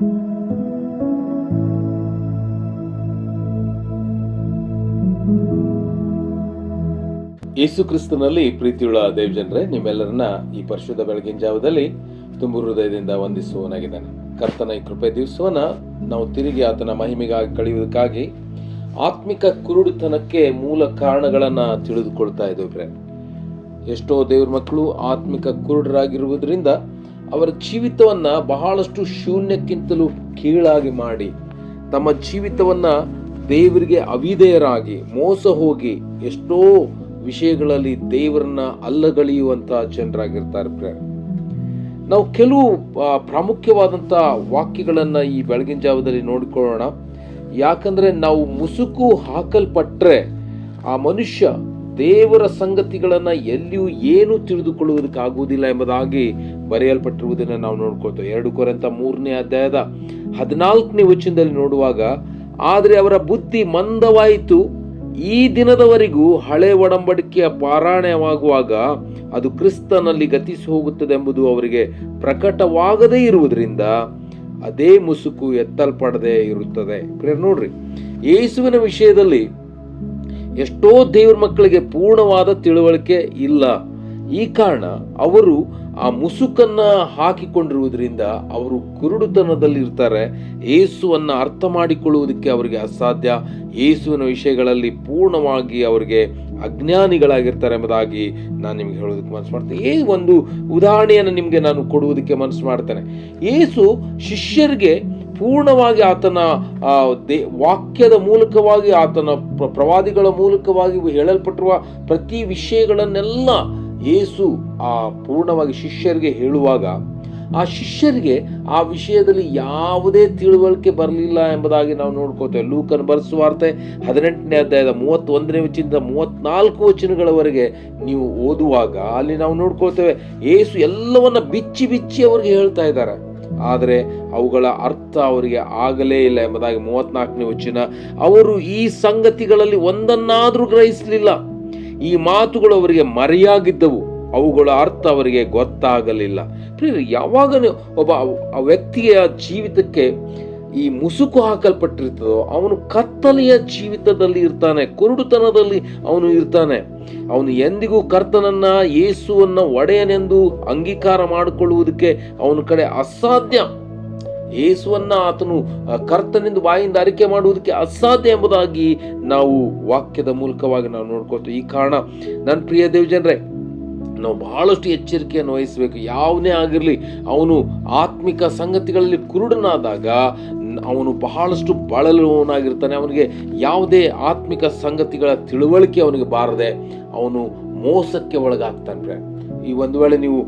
ಯೇಸು ಕ್ರಿಸ್ತನಲ್ಲಿ ಪ್ರೀತಿಯುಳ್ಳ ದೇವಜನರೇ, ನಿಮ್ಮೆಲ್ಲರನ್ನ ಈ ಪರಿಶುದ್ಧ ಬೆಳಗಿನ ಜಾವದಲ್ಲಿ ತುಂಬು ಹೃದಯದಿಂದ ವಂದಿಸುವನಾಗಿದ್ದಾನೆ ಕರ್ತನ ಈ ಕೃಪೆ ದಿವಸವನ್ನ ನಾವು ತಿರುಗಿ ಆತನ ಮಹಿಮೆಗಾಗಿ ಕಳೆಯುವುದಕ್ಕಾಗಿ ಆತ್ಮಿಕ ಕುರುಡುತನಕ್ಕೆ ಮೂಲ ಕಾರಣಗಳನ್ನ ತಿಳಿದುಕೊಳ್ತಾ ಇದ್ದೇವೆ ಎಷ್ಟೋ ದೇವ್ರ ಮಕ್ಕಳು ಆತ್ಮಿಕ ಕುರುಡರಾಗಿರುವುದರಿಂದ ಅವರ ಜೀವಿತವನ್ನ ಬಹಳಷ್ಟು ಶೂನ್ಯಕ್ಕಿಂತಲೂ ಕೀಳಾಗಿ ಮಾಡಿ, ತಮ್ಮ ಜೀವಿತವನ್ನ ದೇವರಿಗೆ ಅವಿಧೇಯರಾಗಿ ಮೋಸ ಹೋಗಿ ಎಷ್ಟೋ ವಿಷಯಗಳಲ್ಲಿ ದೇವರನ್ನ ಅಲ್ಲಗಳೆಯುವಂತಹ ಜನರಾಗಿರ್ತಾರೆ ಪ್ರೇ ನಾವು ಕೆಲವು ಪ್ರಾಮುಖ್ಯವಾದಂಥ ವಾಕ್ಯಗಳನ್ನ ಈ ಬೆಳಗಿನ ಜಾವದಲ್ಲಿ ನೋಡಿಕೊಳ್ಳೋಣ. ಯಾಕಂದ್ರೆ ನಾವು ಮುಸುಕು ಹಾಕಲ್ಪಟ್ರೆ ಆ ಮನುಷ್ಯ ದೇವರ ಸಂಗತಿಗಳನ್ನ ಎಲ್ಲಿಯೂ ಏನು ತಿಳಿದುಕೊಳ್ಳುವುದಕ್ಕಾಗುವುದಿಲ್ಲ ಎಂಬುದಾಗಿ ಬರೆಯಲ್ಪಟ್ಟಿರುವುದನ್ನು ನಾವು ನೋಡ್ಕೊಳ್ತೇವೆ. ಎರಡು ಕೊರಂತ ಮೂರನೇ ಅಧ್ಯಾಯದ ಹದಿನಾಲ್ಕನೇ ವಚನದಲ್ಲಿ ನೋಡುವಾಗ, ಆದರೆ ಅವರ ಬುದ್ಧಿ ಮಂದವಾಯಿತು. ಈ ದಿನದವರೆಗೂ ಹಳೆ ಒಡಂಬಡಿಕೆಯ ಪಾರಾಯಣವಾಗುವಾಗ ಅದು ಕ್ರಿಸ್ತನಲ್ಲಿ ಗತಿಸಿ ಹೋಗುತ್ತದೆ ಎಂಬುದು ಅವರಿಗೆ ಪ್ರಕಟವಾಗದೇ ಇರುವುದರಿಂದ ಅದೇ ಮುಸುಕು ಎತ್ತಲ್ಪಡದೆ ಇರುತ್ತದೆ. ನೋಡ್ರಿ, ಯೇಸುವಿನ ವಿಷಯದಲ್ಲಿ ಎಷ್ಟೋ ದೇವ್ರ ಮಕ್ಕಳಿಗೆ ಪೂರ್ಣವಾದ ತಿಳುವಳಿಕೆ ಇಲ್ಲ. ಈ ಕಾರಣ ಅವರು ಆ ಮುಸುಕನ್ನ ಹಾಕಿಕೊಂಡಿರುವುದರಿಂದ ಅವರು ಕುರುಡುತನದಲ್ಲಿ ಇರ್ತಾರೆ ಯೇಸುವನ್ನ ಅರ್ಥ ಮಾಡಿಕೊಳ್ಳುವುದಕ್ಕೆ ಅವರಿಗೆ ಅಸಾಧ್ಯ. ಏಸುವಿನ ವಿಷಯಗಳಲ್ಲಿ ಪೂರ್ಣವಾಗಿ ಅವರಿಗೆ ಅಜ್ಞಾನಿಗಳಾಗಿರ್ತಾರೆ ಎಂಬುದಾಗಿ ನಾನು ನಿಮ್ಗೆ ಹೇಳೋದಕ್ಕೆ ಮನಸ್ಸು ಮಾಡ್ತೇನೆ. ಈ ಒಂದು ಉದಾಹರಣೆಯನ್ನು ನಿಮಗೆ ನಾನು ಕೊಡುವುದಕ್ಕೆ ಮನಸ್ಸು ಮಾಡ್ತೇನೆ. ಏಸು ಶಿಷ್ಯರಿಗೆ ಪೂರ್ಣವಾಗಿ ಆತನ ದೇ, ವಾಕ್ಯದ ಮೂಲಕವಾಗಿ ಆತನ ಪ್ರ- ಪ್ರವಾದಿಗಳ ಮೂಲಕವಾಗಿ ಹೇಳಲ್ಪಟ್ಟಿರುವ ಪ್ರತಿ ವಿಷಯಗಳನ್ನೆಲ್ಲ ಯೇಸು ಆ ಪೂರ್ಣವಾಗಿ ಶಿಷ್ಯರಿಗೆ ಹೇಳುವಾಗ, ಆ ಶಿಷ್ಯರಿಗೆ ಆ ವಿಷಯದಲ್ಲಿ ಯಾವುದೇ ತಿಳುವಳಿಕೆ ಬರಲಿಲ್ಲ ಎಂಬುದಾಗಿ ನಾವು ನೋಡ್ಕೋತೇವೆ. ಲೂಕನ್ ಬರೆಸುವಾರ್ತೆ ಹದಿನೆಂಟನೇ ಅಧ್ಯಾಯದ ಮೂವತ್ತೊಂದನೇ ವಚನದಿಂದ ಮೂವತ್ನಾಲ್ಕು ವಚನಗಳವರೆಗೆ ನೀವು ಓದುವಾಗ ಅಲ್ಲಿ ನಾವು ನೋಡ್ಕೊಳ್ತೇವೆ ಏಸು ಎಲ್ಲವನ್ನ ಬಿಚ್ಚಿ ಬಿಚ್ಚಿ ಅವರಿಗೆ ಹೇಳ್ತಾ ಇದ್ದಾರೆ. ಆದರೆ ಅವುಗಳ ಅರ್ಥ ಅವರಿಗೆ ಆಗಲೇ ಇಲ್ಲ ಎಂಬುದಾಗಿ ಮೂವತ್ನಾಲ್ಕನೇ ವಚನ. ಅವರು ಈ ಸಂಗತಿಗಳಲ್ಲಿ ಒಂದನ್ನಾದರೂ ಗ್ರಹಿಸಲಿಲ್ಲ. ಈ ಮಾತುಗಳು ಅವರಿಗೆ ಮರೆಯಾಗಿದ್ದವು. ಅವುಗಳ ಅರ್ಥ ಅವರಿಗೆ ಗೊತ್ತಾಗಲಿಲ್ಲ. ಪ್ರಿಯರು ಯಾವಾಗ ಒಬ್ಬ ವ್ಯಕ್ತಿಯ ಜೀವಿತಕ್ಕೆ ಈ ಮುಸುಕು ಹಾಕಲ್ಪಟ್ಟಿರ್ತದೋ ಅವನು ಕತ್ತಲೆಯ ಜೀವಿತದಲ್ಲಿ ಇರ್ತಾನೆ, ಕುರುಡುತನದಲ್ಲಿ ಅವನು ಇರ್ತಾನೆ. ಅವನು ಎಂದಿಗೂ ಕರ್ತನನ್ನ, ಯೇಸುವನ್ನ ಒಡೆಯನೆಂದು ಅಂಗೀಕಾರ ಮಾಡಿಕೊಳ್ಳುವುದಕ್ಕೆ ಅವನ ಕಡೆ ಅಸಾಧ್ಯ. ಯೇಸುವನ್ನ ಆತನು ಕರ್ತನೆಂದು ಬಾಯಿಂದ ಅರಿಕೆ ಮಾಡುವುದಕ್ಕೆ ಅಸಾಧ್ಯ ಎಂಬುದಾಗಿ ನಾವು ವಾಕ್ಯದ ಮೂಲಕವಾಗಿ ನಾವು ನೋಡ್ಕೋತೀವಿ ಈ ಕಾರಣ ನನ್ನ ಪ್ರಿಯ ದೇವಜನರೇ, ನಾವು ಬಹಳಷ್ಟು ಎಚ್ಚರಿಕೆಯನ್ನು ವಹಿಸಬೇಕು. ಯಾವನೇ ಆಗಿರಲಿ, ಅವನು ಆತ್ಮಿಕ ಸಂಗತಿಗಳಲ್ಲಿ ಕುರುಡನಾದಾಗ ಅವನು ಬಹಳಷ್ಟು ಬಳಲುವವನಾಗಿರ್ತಾನೆ. ಅವನಿಗೆ ಯಾವುದೇ ಆತ್ಮಿಕ ಸಂಗತಿಗಳ ತಿಳುವಳಿಕೆ ಅವನಿಗೆ ಬಾರದೆ, ಅವನು ಮೋಸಕ್ಕೆ ಒಳಗಾಗ್ತಾನೆ ಈ ಒಂದು ವೇಳೆ ನೀವು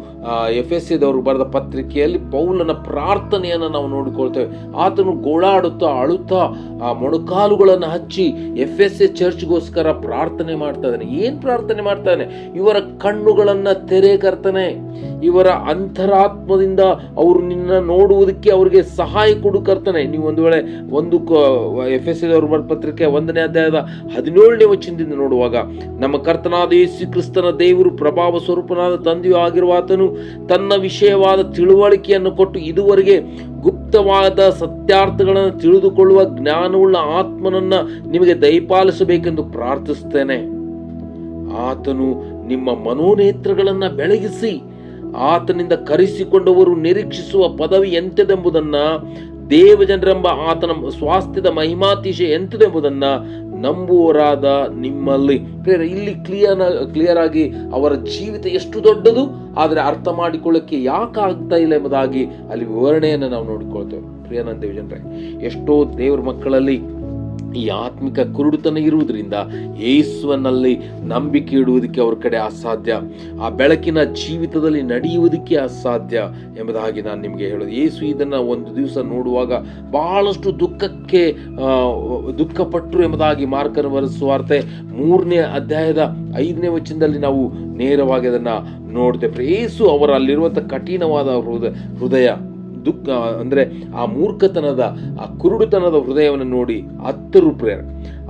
ಎಫ್ ಎಸ್ ಸಿದವರು ಬರೆದ ಪತ್ರಿಕೆಯಲ್ಲಿ ಪೌಲನ ಪ್ರಾರ್ಥನೆಯನ್ನು ನಾವು ನೋಡಿಕೊಳ್ತೇವೆ. ಆತನು ಗೋಳಾಡುತ್ತಾ, ಅಳುತ್ತಾ, ಆ, ಮೊಣಕಾಲುಗಳನ್ನು ಹಚ್ಚಿ ಎಫ್ ಎಸ್ ಎ ಚರ್ಚ್ಗೋಸ್ಕರ ಪ್ರಾರ್ಥನೆ ಮಾಡ್ತಾ ಇದ್ದಾನೆ. ಏನು ಪ್ರಾರ್ಥನೆ ಮಾಡ್ತಾನೆ? ಇವರ ಕಣ್ಣುಗಳನ್ನು ತೆರೆ ಕರ್ತಾನೆ ಇವರ ಅಂತರಾತ್ಮದಿಂದ ಅವರು ನಿನ್ನ ನೋಡುವುದಕ್ಕೆ ಅವರಿಗೆ ಸಹಾಯ ಕೊಡು ಕರ್ತನೆ. ನೀವು ಒಂದು ವೇಳೆ ಒಂದು ಎಫ್ ಎಸ್ ಅವರು ಪತ್ರಿಕೆ ಒಂದನೇ ಅಧ್ಯಾಯದ ಹದಿನೇಳನೇ ವಚನದಿಂದ ನೋಡುವಾಗ, ನಮ್ಮ ಕರ್ತನಾದ ಯೇಸು ಕ್ರಿಸ್ತನ ದೇವರು ಪ್ರಭಾವ ಸ್ವರೂಪನಾದ ತಂದೆಯೂ ಆಗಿರುವ ಆತನು ತನ್ನ ವಿಷಯವಾದ ತಿಳುವಳಿಕೆಯನ್ನು ಕೊಟ್ಟು ಇದುವರೆಗೆ ಗುಪ್ತವಾದ ಸತ್ಯಾರ್ಥಗಳನ್ನು ತಿಳಿದುಕೊಳ್ಳುವ ಜ್ಞಾನವುಳ್ಳ ಆತ್ಮನನ್ನ ನಿಮಗೆ ದಯಪಾಲಿಸಬೇಕೆಂದು ಪ್ರಾರ್ಥಿಸ್ತೇನೆ ಆತನು ನಿಮ್ಮ ಮನೋನೇತ್ರಗಳನ್ನು ಬೆಳಗಿಸಿ ಆತನಿಂದ ಕರೆಸಿಕೊಂಡವರು ನಿರೀಕ್ಷಿಸುವ ಪದವಿ ಎಂಥದೆಂಬುದನ್ನು ದೇವಜನರೆಂಬ ಆತನ ಸ್ವಾಸ್ಥ್ಯದ ಮಹಿಮಾತಿಶೆ ಎಂತದೆಂಬುದನ್ನ ನಂಬುವರಾದ ನಿಮ್ಮಲ್ಲಿ. ಇಲ್ಲಿ ಕ್ಲಿಯರ್ ಕ್ಲಿಯರ್ ಆಗಿ ಅವರ ಜೀವಿತ ಎಷ್ಟು ದೊಡ್ಡದು, ಆದರೆ ಅರ್ಥ ಮಾಡಿಕೊಳ್ಳಕ್ಕೆ ಯಾಕೆ ಆಗ್ತಾ ಇಲ್ಲ ಎಂಬುದಾಗಿ ಅಲ್ಲಿ ವಿವರಣೆಯನ್ನು ನಾವು ನೋಡಿಕೊಳ್ತೇವೆ. ಪ್ರಿಯನ ದೇವಜನರೇ, ಎಷ್ಟೋ ದೇವ್ರ ಮಕ್ಕಳಲ್ಲಿ ಈ ಆತ್ಮಿಕ ಕುರುಡುತನ ಇರುವುದರಿಂದ ಯೇಸುವನಲ್ಲಿ ನಂಬಿಕೆ ಇಡುವುದಕ್ಕೆ ಅವ್ರ ಕಡೆ ಅಸಾಧ್ಯ. ಆ ಬೆಳಕಿನ ಜೀವಿತದಲ್ಲಿ ನಡೆಯುವುದಕ್ಕೆ ಅಸಾಧ್ಯ ಎಂಬುದಾಗಿ ನಾನು ನಿಮಗೆ ಹೇಳೋದು ಏಸು ಇದನ್ನು ಒಂದು ದಿವಸ ನೋಡುವಾಗ ಬಹಳಷ್ಟು ದುಃಖಕ್ಕೆ ದುಃಖಪಟ್ಟರು ಎಂಬುದಾಗಿ ಮಾರ್ಕನ ಬರೆಸುವಾರ್ತೆ ಮೂರನೇ ಅಧ್ಯಾಯದ ಐದನೇ ವಚನದಲ್ಲಿ ನಾವು ನೇರವಾಗಿ ಅದನ್ನು ನೋಡ್ತೇವೆ. ಯೇಸು ಅವರಲ್ಲಿರುವಂಥ ಕಠಿಣವಾದ ಹೃದಯ ಹೃದಯ ದುಃಖ, ಅಂದರೆ ಆ ಮೂರ್ಖತನದ, ಆ ಕುರುಡುತನದ ಹೃದಯವನ್ನು ನೋಡಿ ಹತ್ತರು ಪ್ರೇರ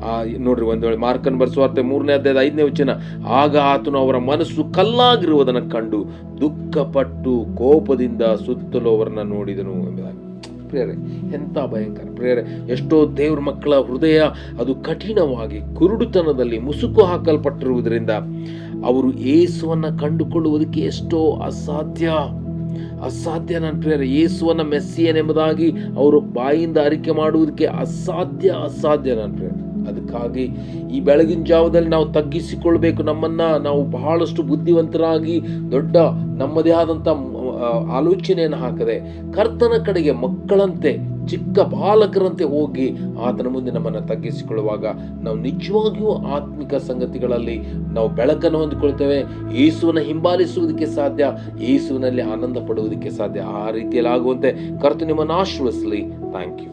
ಆ, ನೋಡ್ರಿ ಒಂದು ವೇಳೆ ಮಾರ್ಕನ್ ಬರ್ಸುವಾರ್ತೆ ಮೂರನೇ ಅಧ್ಯಾಯದ ಐದನೇ ವಚನ, ಆಗ ಆತನು ಅವರ ಮನಸ್ಸು ಕಲ್ಲಾಗಿರುವುದನ್ನು ಕಂಡು ದುಃಖಪಟ್ಟು ಕೋಪದಿಂದ ಸುತ್ತಲೂ ಅವರನ್ನ ನೋಡಿದನು ಎಂಬುದಾಗಿ. ಪ್ರೇರೆ, ಎಂಥ ಭಯಂಕರ. ಪ್ರೇರೆ, ಎಷ್ಟೋ ದೇವ್ರ ಮಕ್ಕಳ ಹೃದಯ ಅದು ಕಠಿಣವಾಗಿ ಕುರುಡುತನದಲ್ಲಿ ಮುಸುಕು ಹಾಕಲ್ಪಟ್ಟಿರುವುದರಿಂದ ಅವರು ಏಸುವನ್ನು ಕಂಡುಕೊಳ್ಳುವುದಕ್ಕೆ ಎಷ್ಟೋ ಅಸಾಧ್ಯ. ಅಸಾಧ್ಯ ನನ್ನ ಪ್ರಿಯರ, ಯೇಸುವನ್ನ ಮೆಸ್ಸಿಯನೆಂಬುದಾಗಿ ಅವರು ಬಾಯಿಂದ ಅರಿಕೆ ಮಾಡುವುದಕ್ಕೆ ಅಸಾಧ್ಯ ಅಸಾಧ್ಯ ನನ್ನ ಪ್ರಿಯರ. ಅದಕ್ಕಾಗಿ ಈ ಬೆಳಗಿನ ಜಾವದಲ್ಲಿ ನಾವು ತಗ್ಗಿಸಿಕೊಳ್ಬೇಕು ನಮ್ಮನ್ನ. ನಾವು ಬಹಳಷ್ಟು ಬುದ್ಧಿವಂತರಾಗಿ ದೊಡ್ಡ ನಮ್ಮದೇ ಆದಂಥ ಆಲೋಚನೆಯನ್ನು ಹಾಕದೆ ಕರ್ತನ ಕಡೆಗೆ ಮಕ್ಕಳಂತೆ ಚಿಕ್ಕ ಬಾಲಕರಂತೆ ಹೋಗಿ ಆತನ ಮುಂದೆ ನಮ್ಮನ್ನು ತಗ್ಗಿಸಿಕೊಳ್ಳುವಾಗ ನಾವು ನಿಜವಾಗಿಯೂ ಆತ್ಮಿಕ ಸಂಗತಿಗಳಲ್ಲಿ ನಾವು ಬೆಳಕನ್ನು ಹೊಂದಿಕೊಳ್ತೇವೆ. ಯೇಸುವನ್ನು ಹಿಂಬಾಲಿಸುವುದಕ್ಕೆ ಸಾಧ್ಯ, ಯೇಸುವಿನಲ್ಲಿ ಆನಂದ ಪಡುವುದಕ್ಕೆ ಸಾಧ್ಯ. ಆ ರೀತಿಯಲ್ಲಿ ಆಗುವಂತೆ ಕರ್ತು ನಿಮ್ಮನ್ನು ಆಶ್ರಯಿಸಲಿ ಥ್ಯಾಂಕ್ ಯು